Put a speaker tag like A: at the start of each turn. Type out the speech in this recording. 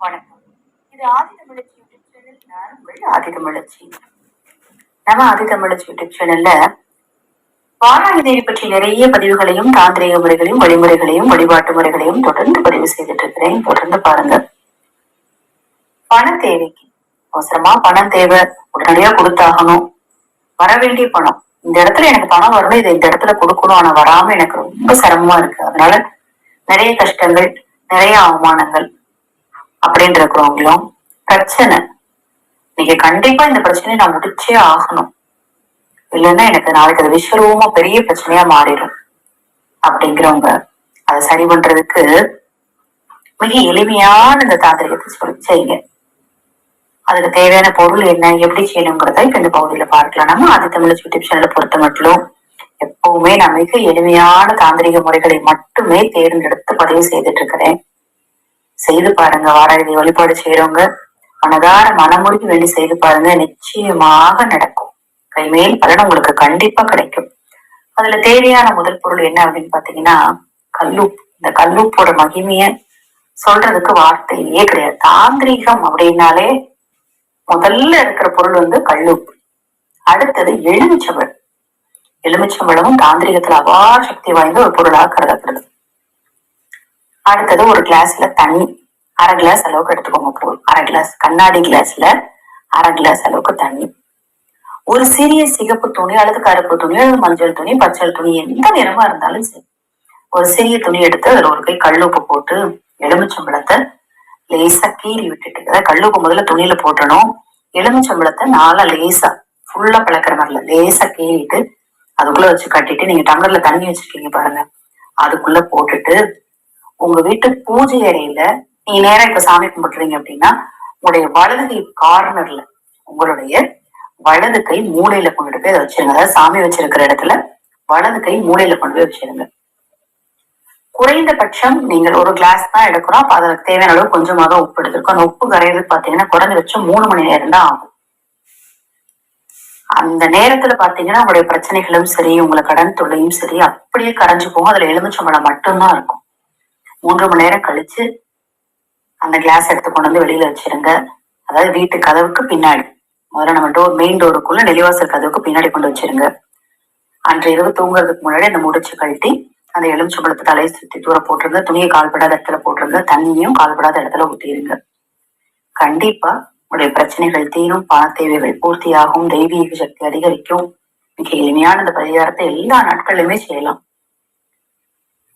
A: வணக்கம். இது ஆதிதமிழச்சி YouTube channel நான் உங்கள் ஆதிதமிழச்சி நம்ம ஆதிதமிழச்சி யூடியூப் சேனல்ல வாராகி தேவி பற்றி நிறைய பதிவுகளையும் தாந்திரிக முறைகளையும் வழிமுறைகளையும் வழிபாட்டு முறைகளையும் தொடர்ந்து பதிவு செய்துட்டு இருக்கிறேன் தொடர்ந்து பாருங்க பண தேவைக்கு அவசரமா பணம் தேவை. உடனடியா கொடுத்தாகணும். வர வேண்டிய பணம். இந்த இடத்துல எனக்கு பணம் வரணும். இதை இந்த இடத்துல கொடுக்கணும். ஆனா வராம எனக்கு ரொம்ப சிரமமா இருக்கு. அதனால நிறைய கஷ்டங்கள் நிறைய அவமானங்கள் அப்படின்னு இருக்கிறவங்களும் பிரச்சனை. நீங்க கண்டிப்பா இந்த பிரச்சனையை நான் முடிச்சே ஆகணும். இல்லைன்னா எனக்கு நாளைக்கு அது விஸ்வரூபமா பெரிய பிரச்சனையா மாறிடும் அப்படிங்கிறவங்க அதை சரி பண்றதுக்கு மிக எளிமையான இந்த தாந்திரிகத்தை சொல்லி செய்யுங்க. அதுக்கு தேவையான பொருள் என்ன எப்படி செய்யணுங்கிறத இப்ப இந்த பகுதியில பார்க்கலாம். நம்ம ஆதி தமிழ் யூடியூப் சேனலை பொறுத்த மட்டும் எப்பவுமே நான் மிக எளிமையான தாந்திரிக முறைகளை மட்டுமே தேர்ந்தெடுத்து பதிவு செய்துட்டு இருக்கிறேன். செய்து பாருங்க. வாராயதை வழிபாடு செய்யறவங்க மனதார மனமுருகி வேண்டி செய்து பாருங்க. நிச்சயமாக நடக்கும். கைமேல் பலன் உங்களுக்கு கண்டிப்பா கிடைக்கும். அதுல தேவையான முதல் பொருள் என்ன அப்படின்னு பாத்தீங்கன்னா கல்லூப் இந்த கல்லூப்போட மகிமைய சொல்றதுக்கு வார்த்தையே கிடையாது. தாந்திரீகம் அப்படின்னாலே முதல்ல இருக்கிற பொருள் வந்து கல்லூப்பு. அடுத்தது எலுமிச்சம்பழம். எலுமிச்சம்பழமும் தாந்திரிகத்துல அபார சக்தி வாய்ந்த ஒரு பொருளாக கருதப்படுது. அடுத்தது ஒரு கிளாஸ்ல தண்ணி. அரை கிளாஸ் அளவுக்கு எடுத்துக்கோங்க போதும் அரை கிளாஸ் கண்ணாடி கிளாஸ்ல அரை கிளாஸ் அளவுக்கு தண்ணி. ஒரு சிறிய சிகப்பு துணி அல்லது கருப்பு துணி அல்லது மஞ்சள் துணி பச்சை துணி எந்த நிறமா இருந்தாலும் சரி. ஒரு சிறிய துணி எடுத்து அதுல ஒரு கை கல்லுப்பு போட்டு எலுமிச்சம்பழத்தை லேசா கீறி விட்டுட்டு அதாவது கல்லுப்பு முதல்ல துணியில போட்டணும். எலுமிச்சம்பழத்தை நாளா லேசா ஃபுல்லா பழக்கிற மாதிரில லேசா கீறிட்டு அதுக்குள்ள வச்சு கட்டிட்டு நீங்க டம்ளர்ல தண்ணி வச்சிருக்கீங்க பாருங்க. அதுக்குள்ள போட்டுட்டு உங்க வீட்டு பூஜை அறையில நீங்க நேரம் இப்ப சாமி கும்பிட்டுறீங்க அப்படின்னா உங்களுடைய வலது கை கார்னர்ல உங்களுடைய வலது கை மூலையில கொண்டுட்டு போய் அதை வச்சிருங்க. அதாவது சாமி வச்சிருக்கிற இடத்துல வலது கை மூலையில கொண்டு போய் வச்சிருங்க. குறைந்தபட்சம் நீங்கள் ஒரு கிளாஸ் தான் எடுக்கிறோம் அப்ப அதற்கு தேவையான அளவு கொஞ்சமாக உப்பு எடுத்திருக்கோம் அந்த உப்பு கரையிறது பாத்தீங்கன்னா குறைஞ்சபட்சம் மூணு மணி நேரம் தான் ஆகும். அந்த நேரத்துல பாத்தீங்கன்னா உங்களுடைய பிரச்சனைகளும் சரி உங்களை கடன் தொல்லையும் சரி அப்படியே கரைஞ்சு போகும். அதுல எலுமிச்சம்பழம் மட்டும்தான் இருக்கும். மூன்று மணி நேரம் கழிச்சு அந்த கிளாஸ் எடுத்து கொண்டு வந்து வெளியில வச்சிருங்க. அதாவது வீட்டு கதவுக்கு பின்னாடி. முதல்ல நம்ம டோர் மெயின் டோருக்குள்ள நெளிவாசல் கதவுக்கு பின்னாடி கொண்டு வச்சிருங்க. அன்று இரவு தூங்குறதுக்கு முன்னாடி அந்த முடிச்சு கழட்டி அந்த எலுமிச்சம்பழத்தை தலையை சுத்தி தூர போட்டுருங்க. துணியை கால்படாத இடத்துல போட்டுருங்க. தண்ணியும் கால்படாத இடத்துல ஊத்திடுங்க கண்டிப்பா உங்களுடைய பிரச்சனைகள் தீரும் பண தேவைகள் பூர்த்தியாகும் தெய்வீக சக்தி அதிகரிக்கும். மிக எளிமையான இந்த பரிகாரத்தை எல்லா நாட்களிலுமே செய்யலாம்.